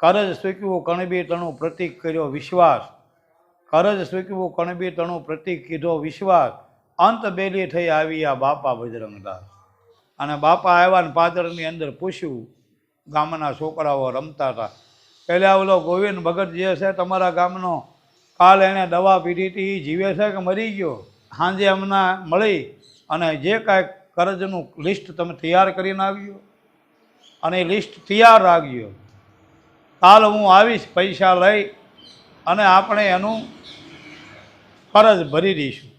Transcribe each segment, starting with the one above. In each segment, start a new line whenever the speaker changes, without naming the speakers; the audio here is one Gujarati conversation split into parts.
કરજ સ્વીકવું કણબી તણું પ્રતિક કર્યો વિશ્વાસ. કરજ સ્વીકવું કણબી તણું પ્રતિક કીધો વિશ્વાસ. અંત બેલી થઈ આવી આ બાપા બજરંગદાસ. અને બાપા આવ્યા ને પાદરની અંદર પૂછ્યું, ગામના છોકરાઓ રમતા હતા પહેલાં ઓલો ગોવિંદ ભગત જે છે તમારા ગામનો, કાલ એણે દવા પીધી હતી એ જીવે છે કે મરી ગયો? સાંજે હમણાં મળી અને જે કાંઈ કરજનું લિસ્ટ તમે તૈયાર કરીને આવ્યો? અને એ લિસ્ટ તૈયાર રાખજો. કાલ હું આવીશ પૈસા લઈ અને આપણે એનું ફરજ ભરી દઈશું.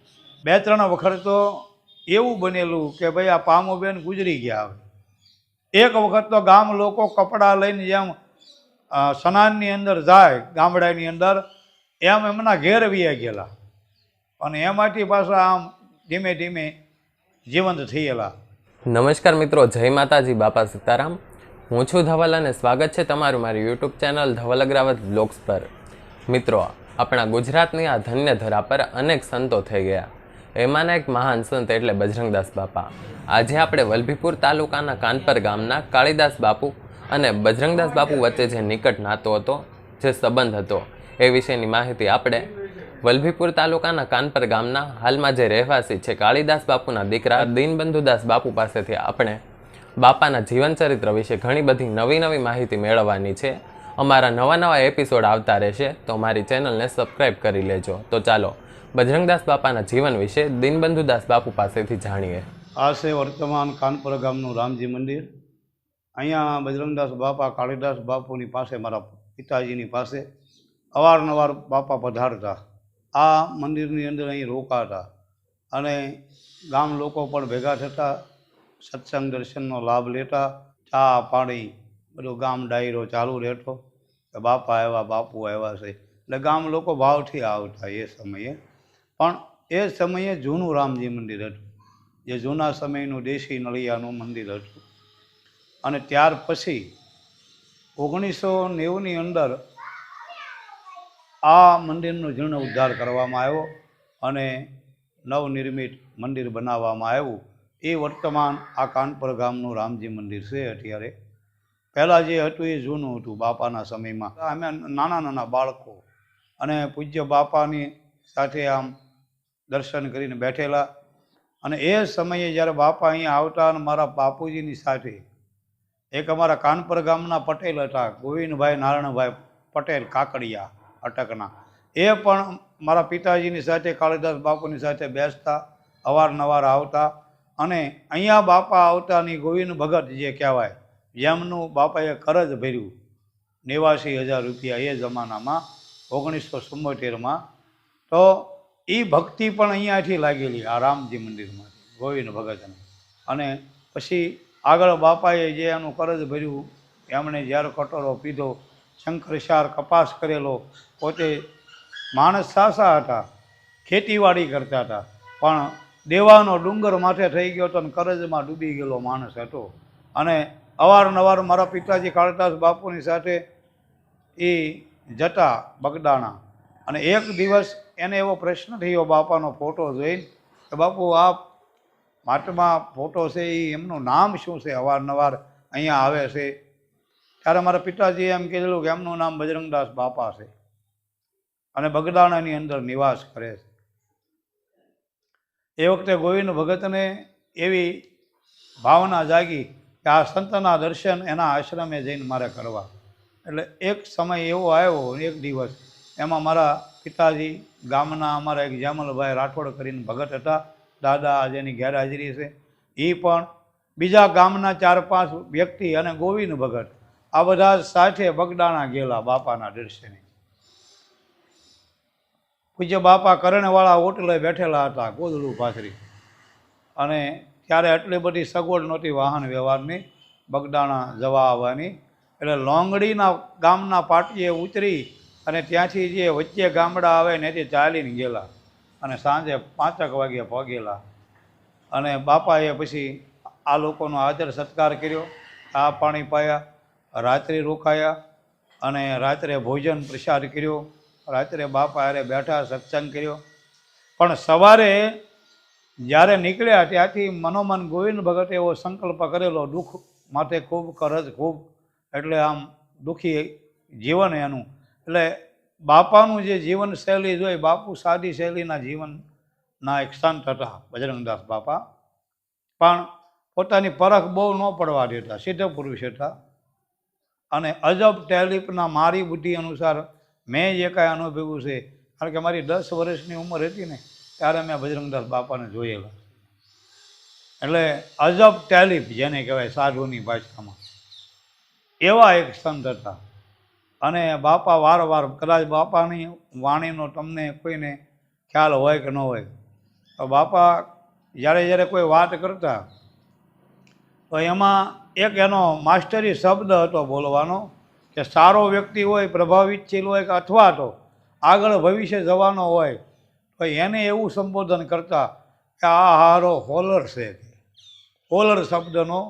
બે ત્રણ વખત તો એવું બનેલું કે ભાઈ આ પામોબેન ગુજરી ગયા હવે એક વખત તો ગામ લોકો કપડાં લઈને જેમ સનાનની અંદર જાય, ગામડાની અંદર, એમ એમના ઘેર વીયા ગયેલા. અને એમાંથી પાછા આમ ધીમે ધીમે જીવંત થયેલા.
નમસ્કાર મિત્રો, જય માતાજી, બાપા સીતારામ. હું છું ધવલ અને સ્વાગત છે તમારું મારી YouTube channel Dhaval Agravat blogs પર. મિત્રો, આપણા ગુજરાતની આ ધન્ય ધરા પર અનેક સંતો થઈ ગયા. એમાંના એક મહાન સંત એટલે બજરંગદાસ બાપા. આજે આપણે વલભીપુર તાલુકાના કાનપર ગામના કાળીદાસ બાપુ અને બજરંગદાસ બાપુ વચ્ચે જે નિકટ નાતો હતો, જે સંબંધ હતો, એ વિશેની માહિતી આપણે વલભીપુર તાલુકાના કાનપર ગામના હાલમાં જે રહેવાસી છે કાળીદાસ બાપુના દીકરા દીનબંધુદાસ બાપુ પાસેથી આપણે બાપાના જીવન ચરિત્ર વિશે ઘણી બધી નવી નવી માહિતી મેળવવાની છે. અમારા નવા નવા એપિસોડ આવતા રહેશે, તો મારી ચેનલને સબસ્ક્રાઈબ કરી લેજો. તો ચાલો, બજરંગદાસ બાપાના જીવન વિશે દીનબંધુદાસ બાપુ પાસેથી જાણીએ.
આ છે વર્તમાન કાનપુર ગામનું રામજી મંદિર. અહીંયા બજરંગદાસ બાપા, કાળીદાસ બાપુની પાસે, મારા પિતાજીની પાસે અવારનવાર બાપા પધારતા. આ મંદિરની અંદર અહીં રોકાતા અને ગામ લોકો પણ ભેગા થતા સત્સંગ દર્શનનો લાભ લેતા ચા પાણી બધું ગામ ડાયરો ચાલુ રહેતો કે બાપા આવ્યા, બાપુ આવ્યા છે. એટલે ગામ લોકો ભાવથી આવતા એ સમયે. પણ એ સમયે જૂનું રામજી મંદિર હતું. જે જૂના સમયનું દેશી નળિયાનું મંદિર હતું. અને ત્યાર પછી ઓગણીસો નેવુંની અંદર આ મંદિરનો જીર્ણ ઉદ્ધાર કરવામાં આવ્યો અને નવનિર્મિત મંદિર બનાવવામાં આવ્યું. એ વર્તમાન આ કાનપુર ગામનું રામજી મંદિર છે અત્યારે. પહેલાં જે હતું એ જૂનું હતું બાપાના સમયમાં. અમે નાના નાના બાળકો અને પૂજ્ય બાપાની સાથે આમ દર્શન કરીને બેઠેલા. અને એ સમયે જ્યારે બાપા અહીંયા આવતા અને મારા બાપુજીની સાથે, એક અમારા કાનપર ગામના પટેલ હતા, ગોવિંદભાઈ નારાયણભાઈ પટેલ કાકડિયા અટકના. એ પણ મારા પિતાજીની સાથે, કાળીદાસ બાપુની સાથે બેસતા, અવારનવાર આવતા. અને અહીંયા બાપા આવતાની ગોવિંદ ભગત જે કહેવાય જેમનું બાપાએ કરજ ભર્યું. નેવાસી હજાર રૂપિયા એ જમાનામાં, ઓગણીસો ચુમ્મોતેરમાં તો એ ભક્તિ પણ અહીંયાથી લાગેલી આ રામજી મંદિરમાં ગોવિંદ ભગતને. અને પછી આગળ બાપાએ જે એનું કરજ ભર્યું, એમણે જ્યારે કટોરો પીધો શંકરશાર કપાસ કરેલો, પોતે માણસ સાસા હતા, ખેતીવાડી કરતા હતા. પણ દેવાનો ડુંગર માથે થઈ ગયો હતો અને કરજમાં ડૂબી ગયેલો માણસ હતો. અને અવારનવાર મારા પિતાજી કાળદાસ બાપુની સાથે એ જતા બગદાણા. અને એક દિવસ એને એવો પ્રશ્ન થયો બાપાનો ફોટો જોઈને કે બાપુ આ માટમાં ફોટો છે એ એમનું નામ શું છે? અવારનવાર અહીંયા આવે છે. ત્યારે મારા પિતાજીએ એમ કીધેલું કે, એમનું નામ બજરંગદાસ બાપા છે. અને બગદાણાની અંદર નિવાસ કરે છે. એ વખતે ગોવિંદ ભગતને એવી ભાવના જાગી કે આ સંતના દર્શન એના આશ્રમે જઈને મારે કરવા. એટલે એક સમય એવો આવ્યો, એક દિવસ. એમાં મારા પિતાજી ગામના અમારા એક જ્યામલભાઈ રાઠોડ કરીને ભગત હતા. દાદા જેની ગેરહાજરી છે. એ પણ બીજા ગામના ચાર પાંચ વ્યક્તિ અને ગોવિંદ ભગત આ બધા સાથે બગડાણા ગયેલા બાપાના દર્શને. પૂજ્ય બાપા કરણવાળા હોટલે બેઠેલા હતા ગોદડું પાથરી. અને ત્યારે આટલી બધી સગવડ નહોતી વાહન વ્યવહારની. બગદાણા જવા આવવાની એટલે લોંગડીના ગામના પાટીએ ઉતરી અને ત્યાંથી જે વચ્ચે ગામડા આવે ને તે ચાલીને ગયેલા અને સાંજે પાંચક વાગ્યે પહોંચેલા. અને બાપાએ પછી આ લોકોનો આદર સત્કાર કર્યો. આ પાણી પાયા, રાત્રિ રોકાયા અને રાત્રે ભોજન પ્રસાદ કર્યો. રાત્રે બાપા હારે બેઠા, સત્સંગ કર્યો. પણ સવારે જ્યારે નીકળ્યા ત્યાંથી મનોમન ગોવિંદ ભગતે એવો સંકલ્પ કરેલો, દુઃખ માથે ખૂબ કરજ ખૂબ. એટલે આમ દુઃખી જીવન એનું. એટલે બાપાનું જે જીવન શૈલી જોઈ, બાપુ સાદી શૈલીના જીવનના એક સંત હતા, બજરંગદાસ બાપા. પણ પોતાની પરખ બહુ ન પડવા દેતા સિદ્ધ પુરુષ હતા. અને અજબ ટેલિપના મારી બુદ્ધિ અનુસાર મેં જે કાંઈ અનુભવ્યું છે, કારણ કે મારી દસ વર્ષની ઉંમર હતી ને, ત્યારે મેં બજરંગદાસ બાપાને જોયેલા. એટલે અજબ ટેલિફ જેને કહેવાય સાધુની ભાષામાં. એવા એક સંત હતા. અને બાપા વારંવાર, કદાચ બાપાની વાણીનો તમને કોઈને ખ્યાલ હોય કે ન હોય, તો બાપા જ્યારે જ્યારે કોઈ વાત કરતા, તો એમાં એક એનો માસ્ટરી શબ્દ હતો બોલવાનો કે સારો વ્યક્તિ હોય પ્રભાવિતશીલ હોય કે અથવા તો આગળ ભવિષ્ય જવાનો હોય, તો એને એવું સંબોધન કરતા કે આ હારો હોલર છે હોલર શબ્દનો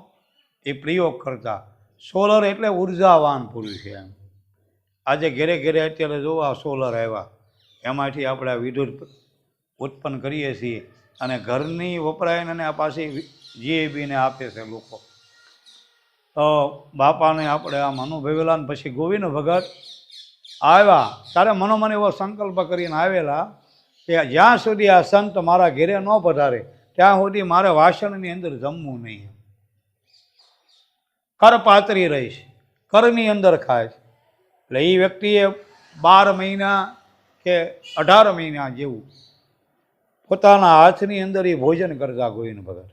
એ પ્રયોગ કરતા. સોલર એટલે ઉર્જાવાન પુરુષ એમ. આજે ઘેરે ઘેરે અત્યારે જોવા સોલર આવ્યા, એમાંથી આપણે વિદ્યુત ઉત્પન્ન કરીએ છીએ અને ઘરની વપરાય અને આ પાછી જીએબીને આપે છે લોકો. તો બાપાને આપણે આમ અનુભવેલા ને પછી ગોવિંદ ભગત આવ્યા. ત્યારે મનોમન એવો સંકલ્પ કરીને આવેલા કે જ્યાં સુધી આ સંત મારા ઘેરે ન પધારે, ત્યાં સુધી મારે વાસણની અંદર જમવું નહીં. કર પાતરી રહીશ કરની અંદર ખાય એટલે એ વ્યક્તિએ બાર મહિના કે અઢાર મહિના જેવું પોતાના હાથની અંદર એ ભોજન કરતા ગોવિંદ ભગત.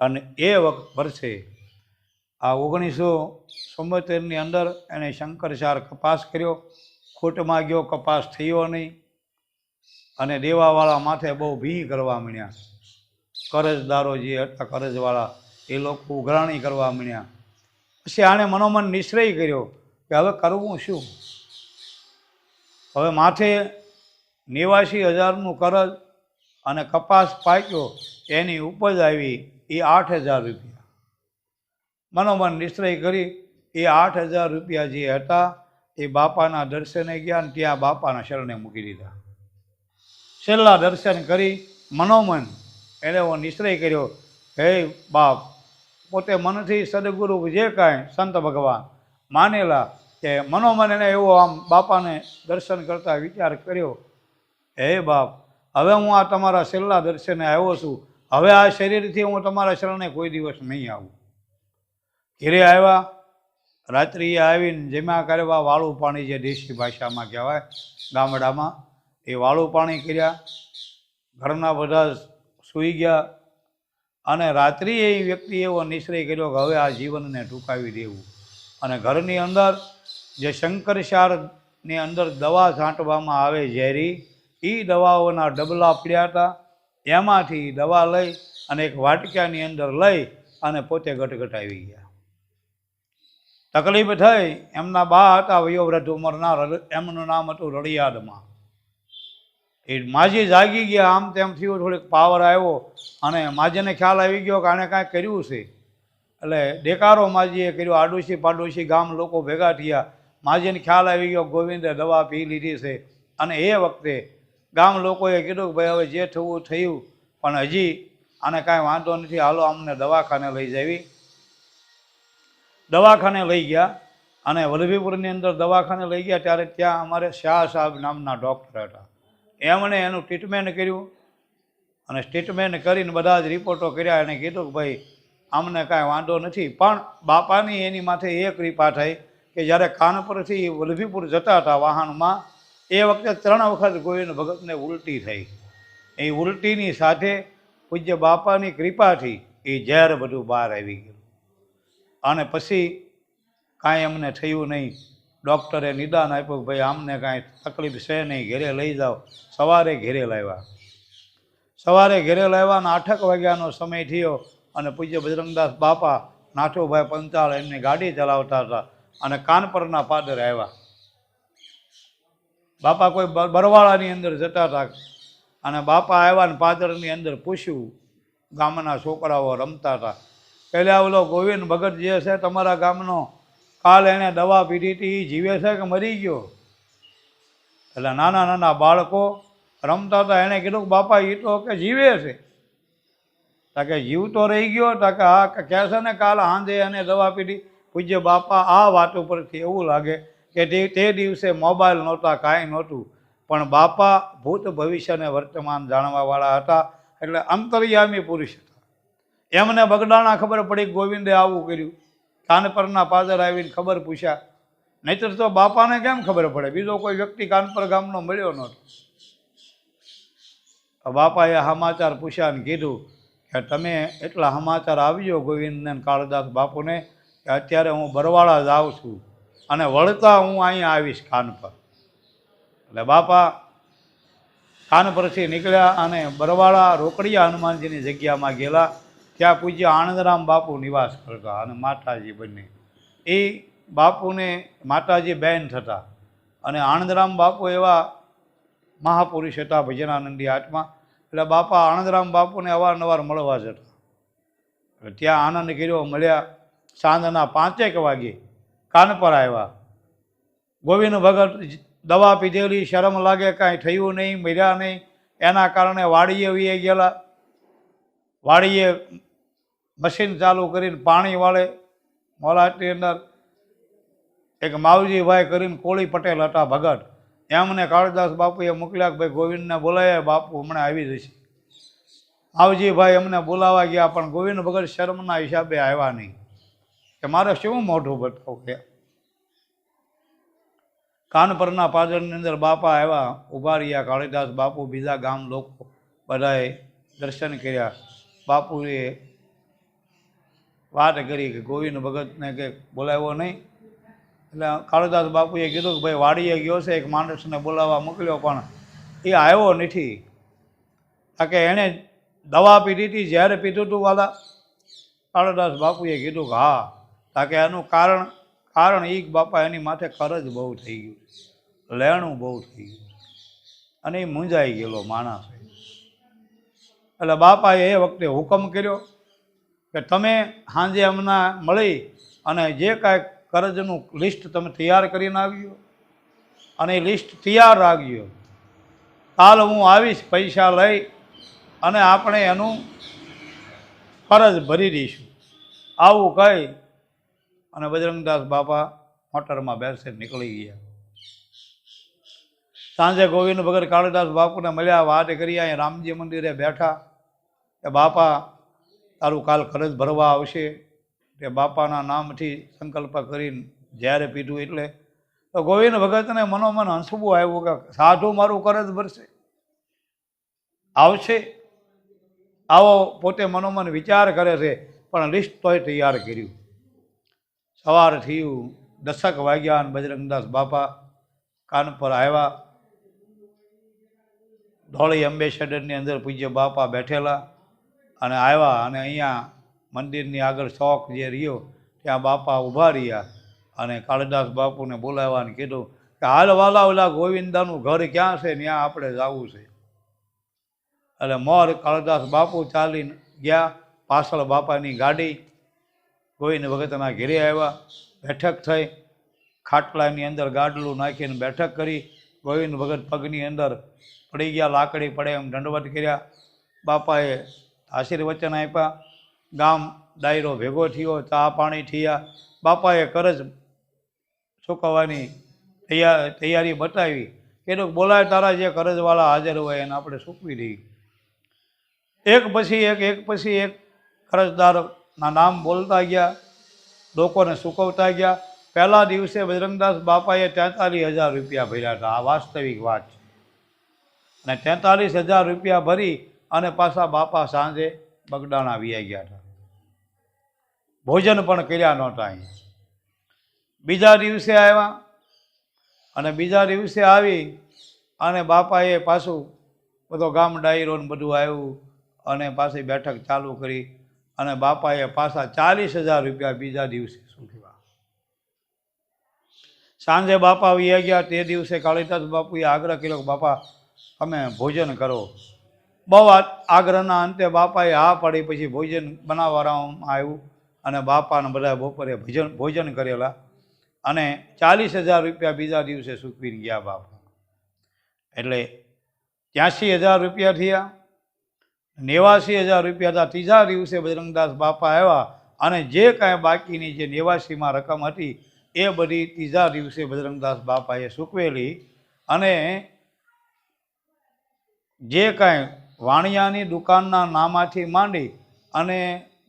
અને એ વખત વર્ષે આ ઓગણીસો ચુમ્મોતેરની અંદર એણે શંકરચાર કપાસ કર્યો. ખૂટમાં ગયો, કપાસ થયો નહીં. અને દેવાવાળા માથે બહુ ભી કરવા માંડ્યા. કરજદારો જે હતા, કરજવાળા, એ લોકો ઉઘરાણી કરવા માંડ્યા. પછી આણે મનોમન નિશ્ચય કર્યો કે હવે કરવું શું? હવે માથે નેવાસી હજારનું કરજ અને કપાસ પાક્યો, એની ઉપજ આવી એ આઠ હજાર રૂપિયા. મનોમન નિશ્ચય કરી, એ આઠ હજાર રૂપિયા જે હતા, એ બાપાના દર્શને ગયા ને ત્યાં બાપાના શરણે મૂકી દીધા. છેલ્લા દર્શન કરી, મનોમન એને હું નિશ્ચય કર્યો, હે બાપ, પોતે મનથી સદગુરુ જે કાંઈ સંત ભગવાન માનેલા કે મનોમન એને એવો આમ બાપાને દર્શન કરતા વિચાર કર્યો, હે બાપ, હવે હું આ તમારા છેલ્લા દર્શને આવ્યો છું, હવે આ શરીરથી હું તમારા શરણે કોઈ દિવસ નહીં આવું. ઘેરે આવ્યા, રાત્રિએ આવીને જમ્યા કરવા વાળું પાણી જે દેશી ભાષામાં કહેવાય, ગામડામાં, એ વાળું પાણી કર્યા. ઘરના બધા સૂઈ ગયા અને રાત્રિએ એ વ્યક્તિ એવો નિશ્ચય કર્યો કે હવે આ જીવનને ટૂંકાવી દેવું. અને ઘરની અંદર જે શંકરશારની અંદર દવા છાંટવામાં આવે ઝેરી એ દવાઓના ડબલા પડ્યા હતા. એમાંથી દવા લઈ અને એક વાટક્યાની અંદર લઈ અને પોતે ગટગટાવી ગયા. તકલીફ થઈ, એમના બા હતા વયોવૃદ્ધ ઉંમરના એમનું નામ હતું રળિયાદમાં. એ માજી જાગી ગયા, આમ તેમ થયું, થોડીક પાવર આવ્યો, અને માજીને ખ્યાલ આવી ગયો કે આણે કાંઈ કર્યું છે. એટલે દેકારો માજીએ કર્યો આડોશી પાડોશી ગામ લોકો ભેગા થયા. માજીને ખ્યાલ આવી ગયો, ગોવિંદે દવા પી લીધી છે. અને એ વખતે ગામ લોકોએ કીધું કે ભાઈ હવે જે થવું થયું, પણ હજી આને કાંઈ વાંધો નથી, હાલો અમને દવાખાને લઈ જાવી. દવાખાને લઈ ગયા અને વલ્લભીપુરની અંદર દવાખાને લઈ ગયા ત્યારે ત્યાં અમારે શાહ સાહેબ નામના ડૉક્ટર હતા. એમણે એનું ટ્રીટમેન્ટ કર્યું અને ટ્રીટમેન્ટ કરીને બધા જ રિપોર્ટો કર્યા. એને કીધું કે ભાઈ, અમને કાંઈ વાંધો નથી. પણ બાપાની એની માથે એ કૃપા થઈ કે જ્યારે કાનપુરથી વલ્લભીપુર જતા હતા વાહનમાં, એ વખતે ત્રણ વખત ગોવિંદ ભગતને ઉલટી થઈ. એ ઉલટીની સાથે પૂજ્ય બાપાની કૃપાથી એ ઝેર બધું બહાર આવી ગયું. અને પછી કાંઈ અમને થયું નહીં. ડૉક્ટરે નિદાન આપ્યું ભાઈ આમને કાંઈ તકલીફ છે નહીં, ઘરે લઈ જાઓ. સવારે ઘેરે લાવ્યા. સવારે ઘેરે લાવ્યા અને આઠક વાગ્યાનો સમય થયો અને પૂજ્ય બજરંગદાસ બાપા નાથુભાઈ પંચાળ એમની ગાડી ચલાવતા હતા અને કાનપરના પાદર આવ્યા. બાપા કોઈ બરવાળાની અંદર જતા હતા અને બાપા આવ્યા ને પાદરની અંદર પૂછ્યું, ગામના છોકરાઓ રમતા હતા. પહેલાં ઓલો ગોવિંદ ભગત જે છે તમારા ગામનો, કાલ એણે દવા પીધી હતી એ જીવે છે કે મરી ગયો? એટલે નાના નાના બાળકો રમતા હતા, એણે કીધું બાપા એ તો કે જીવે છે. તાકે જીવતો રહી ગયો તાકે આ કહે છે ને, કાલ હાંધે એને દવા પીધી. પૂજ્ય બાપા, આ વાત ઉપરથી એવું લાગે કે તે દિવસે મોબાઈલ નહોતા, કાંઈ નહોતું. પણ બાપા ભૂત ભવિષ્ય અને વર્તમાન જાણવાવાળા હતા. એટલે અંતર્યામી પુરુષ હતા. એમને બગડાણા ખબર પડી ગોવિંદે આવું કર્યું. કાન પરના પાદર આવીને ખબર પૂછ્યા, નહીતર તો બાપાને કેમ ખબર પડે? બીજો કોઈ વ્યક્તિ કાનપર ગામનો મળ્યો નહોતો. બાપાએ સમાચાર પૂછ્યા ને કીધું કે, તમે એટલા સમાચાર આવ્યો ગોવિંદને કાળદાસ બાપુને કે અત્યારે હું બરવાળા જાઉં છું અને વળતા હું અહીંયા આવીશ કાન પર એટલે બાપા કાન પરથી નીકળ્યા અને બરવાળા રોકડિયા હનુમાનજીની જગ્યામાં ગયેલા. ત્યાં પૂજ્ય આનંદરામ બાપુ નિવાસ કરતા અને માતાજી બંને એ બાપુને માતાજી બહેન થતા અને આનંદરામ બાપુ એવા મહાપુરુષ હતા ભજનાનંદી આત્મા એટલે બાપા આનંદરામ બાપુને અવારનવાર મળવા જતા. ત્યાં આનંદ કર્યો, મળ્યા સાંજના પાંચેક વાગે કાન પર આવ્યા. ગોવિંદ ભગત દવા પીધેલી, શરમ લાગે, કાંઈ થયું નહીં, મર્યા નહીં. એના કારણે વાડીએ વીએ ગયેલા. વાડીએ મશીન ચાલુ કરીને પાણી વાળે મોલાટની અંદર એક માવજીભાઈ કરીને કોળી પટેલ હતા ભગત. એમને કાળદાસ બાપુએ મોકલ્યા કે ભાઈ ગોવિંદને બોલાયા, બાપુ હમણાં આવી જશે માવજીભાઈ અમને બોલાવા ગયા, પણ ગોવિંદ ભગત શર્મના હિસાબે આવ્યા નહીં. કે મારે શું મોઢું બતાવું કે? કાનપરના પાદરની અંદર બાપા આવ્યા, ઊભા રહ્યા, કાળીદાસ બાપુ બીજા ગામ લોકો બધાએ દર્શન કર્યા. બાપુએ વાત કરી કે ગોવિંદ ભગતને કે બોલાવ્યો નહીં. એટલે કાળુદાસ બાપુએ કીધું કે ભાઈ વાડીએ ગયો છે, એક માણસને બોલાવવા મોકલ્યો, પણ એ આવ્યો નથી. કારણ કે એણે દવા પીધી હતી જ્યારે પીધું હતું વાલા. કાળુદાસ બાપુએ કીધું કે હા કારણ કે એનું કારણ કારણ એ બાપા એની માથે કરજ બહુ થઈ ગયું લેણું બહુ થઈ ગયું અને એ મૂંઝાઈ ગયેલો માણસ. એટલે બાપાએ એ વખતે હુકમ કર્યો. કે તમે સાંજે હમણાં મળી અને જે કાંઈ કરજનું લિસ્ટ તમે તૈયાર કરીને આવ્યો અને એ લિસ્ટ તૈયાર રાખજો. કાલ હું આવીશ પૈસા લઈ અને આપણે એનું ફરજ ભરી દઈશું. આવું કહી અને બજરંગદાસ બાપા મોટરમાં બેસે નીકળી ગયા. સાંજે ગોવિંદ ભગત કાળીદાસ બાપુને મળ્યા, વાત કરી, અહીંયા રામજી મંદિરે બેઠા. કે બાપા તારું કાલ કરજ ભરવા આવશે. તે બાપાના નામથી સંકલ્પ કરીને જ્યારે પીધું એટલે તો ગોવિંદ ભગતને મનોમન હંસવું આવ્યું કે સાધુ મારું કરજ ભરશે. આવશે. આવો પોતે મનોમન વિચાર કરે છે, પણ લિસ્ટ તોય તૈયાર કર્યું. સવાર થયું દશક વાગ્યા અને બજરંગદાસ બાપા કાન પર આવ્યા. ધોળી એમ્બેસેડરની અંદર પૂજ્ય બાપા બેઠેલા. અને આવ્યા અને અહીંયા મંદિરની આગળ શોખ જે રહ્યો, ત્યાં બાપા ઊભા રહ્યા અને કાળીદાસ બાપુને બોલાવવાને કીધું કે, હાલ વાલા ઓલા ગોવિંદાનું ઘર ક્યાં છે? ત્યાં આપણે જવું છે. એટલે મોર કાળદાસ બાપુ ચાલીને ગયા, પાછળ બાપાની ગાડી, ગોવિંદ ભગતના ઘેરે આવ્યા, બેઠક થઈ, ખાટલાની અંદર ગાડલું નાખીને બેઠક કરી, ગોવિંદ ભગત પગની અંદર પડી ગયા, લાકડી પડે એમ દંડવત કર્યા. બાપાએ આશીર્વચન આપ્યા. ગામ ડાયરો ભેગો થયો, ચા પાણી થયા. બાપાએ કરજ ચૂકવવાની તૈયારી બતાવી. કીધું, બોલાય તારા જે કરજવાળા હાજર હોય એને આપણે સૂકવી દઈએ. એક પછી એક એક પછી એક કરજદારના નામ બોલતા ગયા, લોકોને સૂકવતા ગયા. પહેલા દિવસે બજરંગદાસ બાપાએ તેતાલીસ હજાર રૂપિયા ભર્યા હતા. આ વાસ્તવિક વાત છે. અને તેતાલીસ હજાર રૂપિયા ભરી અને પાછા બાપા સાંજે બગડાણા વ્યાઈ ગયા હતા. ભોજન પણ કર્યા નહોતા અહીંયા. બીજા દિવસે આવ્યા અને બીજા દિવસે આવી અને બાપાએ પાછું બધો ગામ ડાયરો ને બધું આવ્યું અને પાછી બેઠક ચાલુ કરી અને બાપાએ પાછા ચાલીસ હજાર રૂપિયા બીજા દિવસે સૂચવ્યા સાંજે બાપા વ્યા ગયા તે દિવસે કાળીદાસ બાપુએ આગ્રહ કર્યો કે બાપા તમે ભોજન કરો. બહુ આગ્રહના અંતે બાપાએ હા પાડી, પછી ભોજન બનાવવામાં આવ્યું અને બાપાને બધા બપોરે ભોજન ભોજન કરેલા. અને ચાલીસ હજાર રૂપિયા બીજા દિવસે સૂકવી ગયા બાપા. એટલે ત્યાંસી હજાર રૂપિયા થયા, નેવાસી હજાર રૂપિયા હતા ત્રીજા દિવસે બજરંગદાસ બાપા આવ્યા અને જે કાંઈ બાકીની જે નેવાસીમાં રકમ હતી, એ બધી ત્રીજા દિવસે બજરંગદાસ બાપાએ સૂકવેલી. અને જે કાંઈ વાણિયાની દુકાનના નામાથી માંડી અને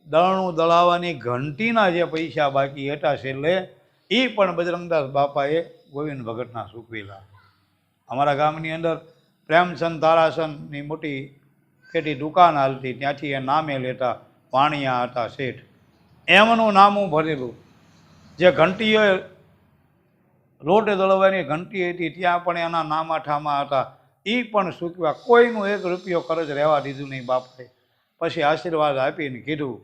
દળણું દળાવવાની ઘંટીના જે પૈસા બાકી હતા છેલ્લે એ પણ બજરંગદાસ બાપાએ ગોવિંદ ભગતના સૂકવેલા અમારા ગામની અંદર પ્રેમચંદ તારાસનની મોટી ખેતી દુકાન હાલતી, ત્યાંથી એ નામે લેતા વાણિયા હતા શેઠ. એમનું નામું ભરેલું. જે ઘંટીઓ, લોટ દળવાની ઘંટી હતી, ત્યાં પણ એના નામાઠામાં હતા. એ પણ સૂકવ્યા. કોઈનું એક રૂપિયો કરજ રહેવા દીધું નહીં બાપે પછી આશીર્વાદ આપીને કીધું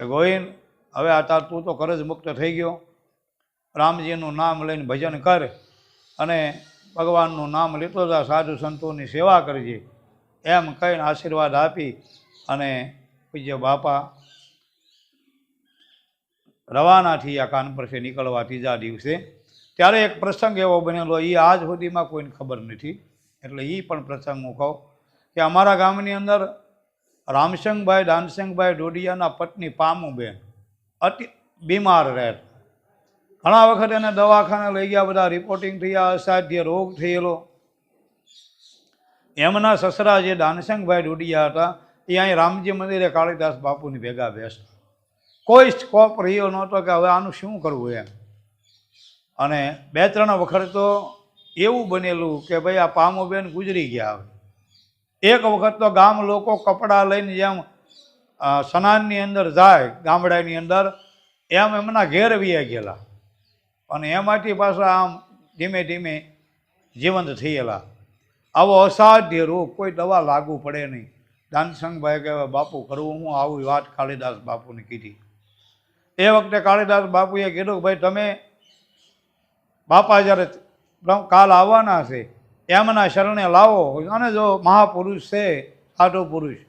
કે ગોવિંદ, હવે આ તાર તું તો કરજ મુક્ત થઈ ગયો. રામજીનું નામ લઈને ભજન કર અને ભગવાનનું નામ લેતો જા સાધુ સંતોની સેવા કરજે. એમ કહીને આશીર્વાદ આપી અને પૂજ્ય બાપા રવાના થયા કાનપુરથી નીકળવા ત્રીજા દિવસે. ત્યારે એક પ્રસંગ એવો બનેલો એ આજ સુધીમાં કોઈને ખબર નથી. એટલે એ પણ પ્રસંગ હું કહું કે અમારા ગામની અંદર રામસંગભાઈ, દાનસંગભાઈ ડોડિયાના પત્ની પામુબેન અતિ બીમાર રહેતા ઘણા વખત એને દવાખાને લઈ ગયા, બધા રિપોર્ટિંગ થયા, અસાધ્ય રોગ થયેલો. એમના સસરા જે દાનસંગભાઈ ડોડિયા હતા, એ અહીં રામજી મંદિરે કાળીદાસ બાપુની ભેગા બેસતા. કોઈ સ્કોપ રહ્યો નહોતો કે હવે આનું શું કરવું એમ. અને બે ત્રણ વખત તો એવું બનેલું કે ભાઈ આ પામોબેન ગુજરી ગયા હવે. એક વખત તો ગામ લોકો કપડાં લઈને જેમ સ્નાનની અંદર જાય, ગામડાની અંદર, એમ એમના ઘેર વ્યા ગયેલા. અને એમાંથી પાછા આમ ધીમે ધીમે જીવંત થયેલા. આવો અસાધ્ય રોગ કોઈ દવા લાગુ પડે નહીં. દાનસંગભાઈ કહેવાય બાપુ કરવું હું? આવી વાત કાળીદાસ બાપુને કીધી. એ વખતે કાળીદાસ બાપુએ કીધું કે, ભાઈ તમે બાપા જ્યારે કાલ આવવાના છે. એમના શરણે લાવો. અને જો મહાપુરુષ છે આટો પુરુષ,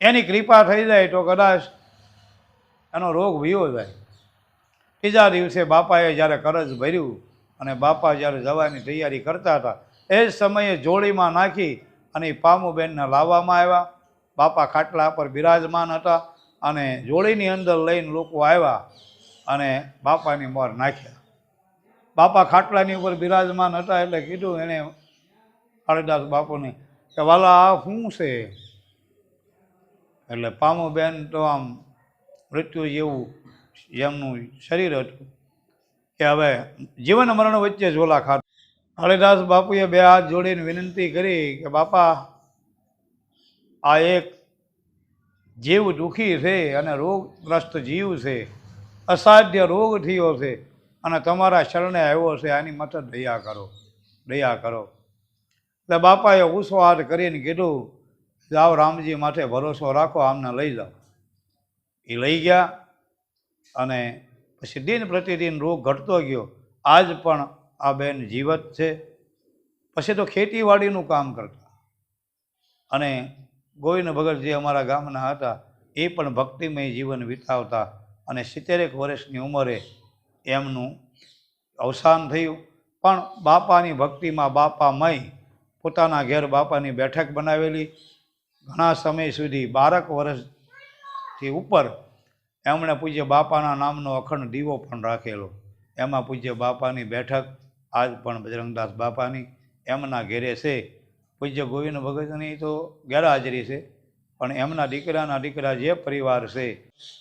એની કૃપા થઈ જાય તો કદાચ એનો રોગ વિયો જાય. ત્રીજા દિવસે બાપાએ જ્યારે કરજ ભર્યું અને બાપા જ્યારે જવાની તૈયારી કરતા હતા, એ જ સમયે જોડીમાં નાખી અને પામુબેનને લાવવામાં આવ્યા. બાપા ખાટલા પર બિરાજમાન હતા અને જોડીની અંદર લઈને લોકો આવ્યા અને બાપાની મોર નાખ્યા. બાપા ખાટલાની ઉપર બિરાજમાન હતા એટલે કીધું એણે કાળીદાસ બાપુને કે, વાલા, આ શું છે? એટલે પામુબેન તો આમ મૃત્યુ જેવું એમનું શરીર હતું કે હવે જીવન મરણ વચ્ચે ઝોલા ખાતા કાળીદાસ બાપુએ બે હાથ જોડીને વિનંતી કરી કે, બાપા, આ એક જીવ દુઃખી છે અને રોગગ્રસ્ત જીવ છે, અસાધ્ય રોગ થયો છે. અને તમારા શરણે આવ્યો છે, આની મત દયા કરો દયા કરો. એટલે બાપાએ ઊંચો હાથ કરીને કીધું, જાઓ રામજી માથે ભરોસો રાખો, આમને લઈ જાઓ. એ લઈ ગયા અને પછી દિન પ્રતિદિન રોગ ઘટતો ગયો. આજ પણ આ બેન જીવત છે. પછી તો ખેતીવાડીનું કામ કરતા. અને ગોવિંદ ભગત જે અમારા ગામના હતા, એ પણ ભક્તિમય જીવન વિતાવતા અને સિત્તેરેક વર્ષની ઉંમરે એમનું અવસાન થયું. પણ બાપાની ભક્તિમાં બાપામય પોતાના ઘેર બાપાની બેઠક બનાવેલી. ઘણા સમય સુધી બારક વર્ષથી ઉપર એમણે પૂજ્ય બાપાના નામનો અખંડ દીવો પણ રાખેલો. એમાં પૂજ્ય બાપાની બેઠક, આજ પણ બજરંગદાસ બાપાની, એમના ઘેરે છે. પૂજ્ય ગોવિંદ ભગતની તો ગેરહાજરી છે, પણ એમના દીકરાના દીકરા જે પરિવાર છે,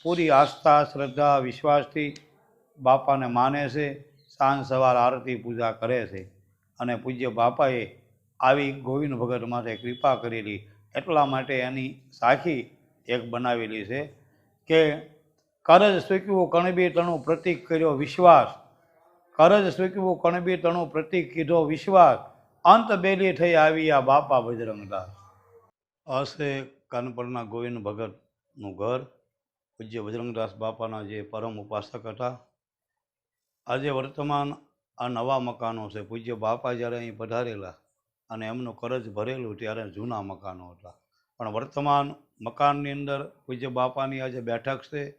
પૂરી આસ્થા, શ્રદ્ધા, વિશ્વાસથી બાપાને માને છે, સાંજ સવાર આરતી પૂજા કરે છે. અને પૂજ્ય બાપાએ આવી ગોવિંદ ભગત માટે કૃપા કરેલી, એટલા માટે એની સાખી એક બનાવેલી છે કે કરજ સૂક્યું કણબી તણું પ્રતિક કર્યો વિશ્વાસ. કરજ સ્વીકવું કણબી તણું પ્રતિક કીધો વિશ્વાસ. અંત બેલી થઈ આવી આ બાપા બજરંગદાસ. હશે કાનપુરના ગોવિંદ ભગતનું ઘર. પૂજ્ય બજરંગદાસ બાપાના જે પરમ ઉપાસક હતા આજે વર્તમાન આ નવા મકાનો છે. પૂજ્ય બાપા જ્યારે અહીં પધારેલા અને એમનું કરજ ભરેલું ત્યારે જૂના મકાનો હતા. પણ વર્તમાન મકાનની અંદર પૂજ્ય બાપાની આજે બેઠક છે.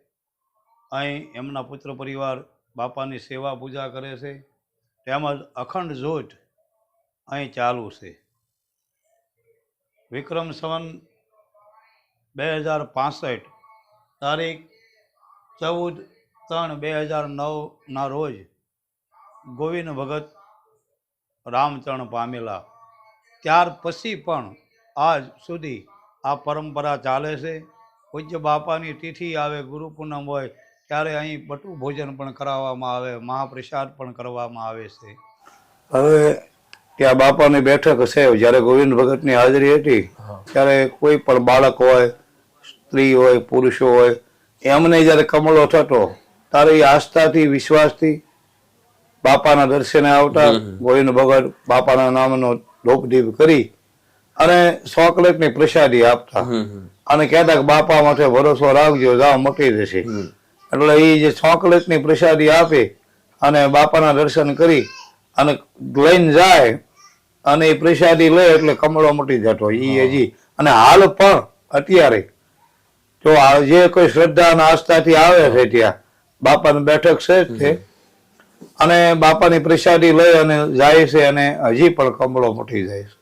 અહીં એમના પુત્ર પરિવાર બાપાની સેવા પૂજા કરે છે. તેમજ અખંડ જ્યોત અહીં ચાલુ છે. વિક્રમ સવન બે હજાર પાસઠ તારીખ ચૌદ ત્રણ બે હજાર નવના રોજ ગોવિંદ ભગત રામચરણ પામેલા. ત્યાર પછી પણ આજ સુધી આ પરંપરા ચાલે છે. પૂજ્ય બાપાની તિથિ આવે ગુરુ પૂનમ હોય ત્યારે અહીં બટુ ભોજન પણ કરાવવામાં આવે મહાપ્રસાદ પણ કરવામાં આવે છે. હવે ત્યાં બાપાની બેઠક છે. જ્યારે ગોવિંદ ભગતની હાજરી હતી ત્યારે કોઈ પણ બાળક હોય સ્ત્રી હોય પુરુષો હોય એમને જ્યારે કમળો થતો ત્યારે એ આસ્થાથી વિશ્વાસથી બાપાના દર્શને આવતા ગોવિંદ ભગત બાપાના નામનો લોપદીપ કરી અને ચોકલેટની પ્રસાદી આપતા. અને કહેતા કે બાપા માથે ભરોસો રાખજો જાવ મટી જશે. એટલે એ જે ચોકલેટની પ્રસાદી આપે અને બાપાના દર્શન કરી અને લઈને જાય અને એ પ્રસાદી લે એટલે કમળો મટી જતો એ હજી. અને હાલ પણ અત્યારે જો જે કોઈ શ્રદ્ધા અને આસ્થાથી આવે છે ત્યાં બાપાની બેઠક છે જ તે અને બાપાની પ્રસાદી લઈ અને જાય છે અને હજી પણ કમળો મટી જાય છે.